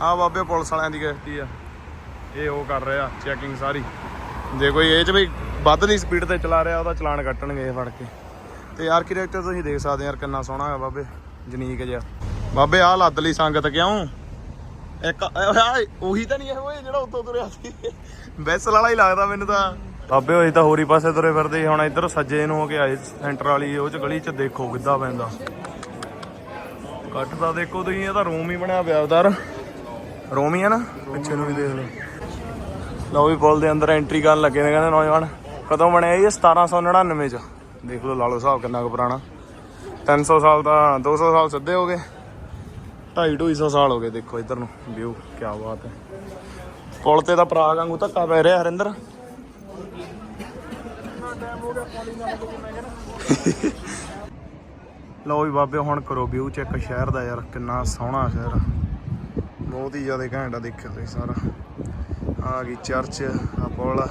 ਆ ਬਾਬੇ ਪੁਲਿਸ ਵਾਲਿਆਂ ਦੀ ਗੱਡੀ ਆ। ਇਹ ਉਹ ਕਰ ਰਿਹਾ ਚੈਕਿੰਗ ਸਾਰੀ। ਜੇ ਕੋਈ ਇਹ ਚ ਵੀ ਵੱਧ ਦੀ ਸਪੀਡ ਤੇ ਚਲਾ ਰਿਹਾ, ਉਹਦਾ ਚਲਾਨ ਕੱਟਣਗੇ ਫੜ ਕੇ। ਤੇ ਆਰਕੀਟੈਕਚਰ ਤੁਸੀਂ ਦੇਖ ਸਕਦੇ ਯਾਰ, ਕਿੰਨਾ ਸੋਹਣਾ ਹੈ ਬਾਬੇ, ਜਨੀਕ ਜਿਹਾ। ਬਾਬੇ, ਆਹ ਲੱਦ ਲਈ ਸੰਗਤ ਕਿਉਂ? ਇੱਕ ਉਹੀ ਤਾਂ ਨਹੀਂ ਹੈ ਓਏ ਜਿਹੜਾ ਉੱਤੋਂ ਤੁਰਿਆ ਸੀ। ਵੈਸਲ ਵਾਲਾ ਹੀ ਲੱਗਦਾ ਮੈਨੂੰ ਤਾਂ। ਬਾਬੇ ਹੋਈ ਤਾਂ ਹੋਰੀ ਪਾਸੇ ਤੁਰੇ ਫਿਰਦੇ ਹੁਣ ਇੱਧਰ ਸੱਜੇ ਨੂੰ ਹੋ ਕੇ ਆਏ, ਸੈਂਟਰ ਵਾਲੀ, ਉਹ ਚ ਗਲੀ ਚ ਦੇਖੋ ਕਿੱਦਾਂ ਪੈਂਦਾ। ਕੱਟ ਤਾਂ ਦੇਖੋ ਤੁਸੀਂ, ਇਹ ਤਾਂ ਰੂਮ ਹੀ ਬਣਿਆ ਪਿਆ ਉਧਰ। ਰੂਮ ਹੀ ਆ ਨਾ? ਪਿੱਛੇ ਨੂੰ ਵੀ ਦੇਖ ਲਓ। ਲਓ ਵੀ ਪੁਲ ਦੇ ਅੰਦਰ ਐਂਟਰੀ ਕਰਨ ਲੱਗੇ ਨੇ ਕਹਿੰਦੇ ਨੌਜਵਾਨ। ਕਦੋਂ ਬਣਿਆ ਇਹ? 1799 ਚ। ਦੇਖ ਲਓ ਲਾ ਲਓ ਕਿੰਨਾ ਕੁ ਪੁਰਾਣਾ। 300 ਸਾਲ ਦਾ 200 ਸਾਲ ਸਿੱਧੇ ਹੋ ਗਏ। 250 ਸਾਲ ਹੋ ਗਏ ਦੇਖੋ ਇੱਧਰ ਨੂੰ। ਵਿਊ ਕੀ ਬਾਤ ਹੈ। ਪੁਲ ਤੇ ਤਾਂ ਪ੍ਰਾਗ ਵਾਂਗੂ ਧੱਕਾ ਪੈ ਰਿਹਾ ਹਰਿੰਦਰ। ਲਓ ਵੀ ਬਾਬੇ, ਹੁਣ ਕਰੋ ਵਿਊ ਚੈੱਕ। ਸ਼ਹਿਰ ਦਾ ਯਾਰ ਕਿੰਨਾ ਸੋਹਣਾ ਸ਼ਹਿਰ ਬਹੁਤ ਹੀ ਜ਼ਿਆਦਾ ਘੈਂਟ ਦੇਖਿਆ ਤੁਸੀਂ ਸਾਰਾ। ਆ ਗਈ ਚਰਚ ਆ ਪੁਲ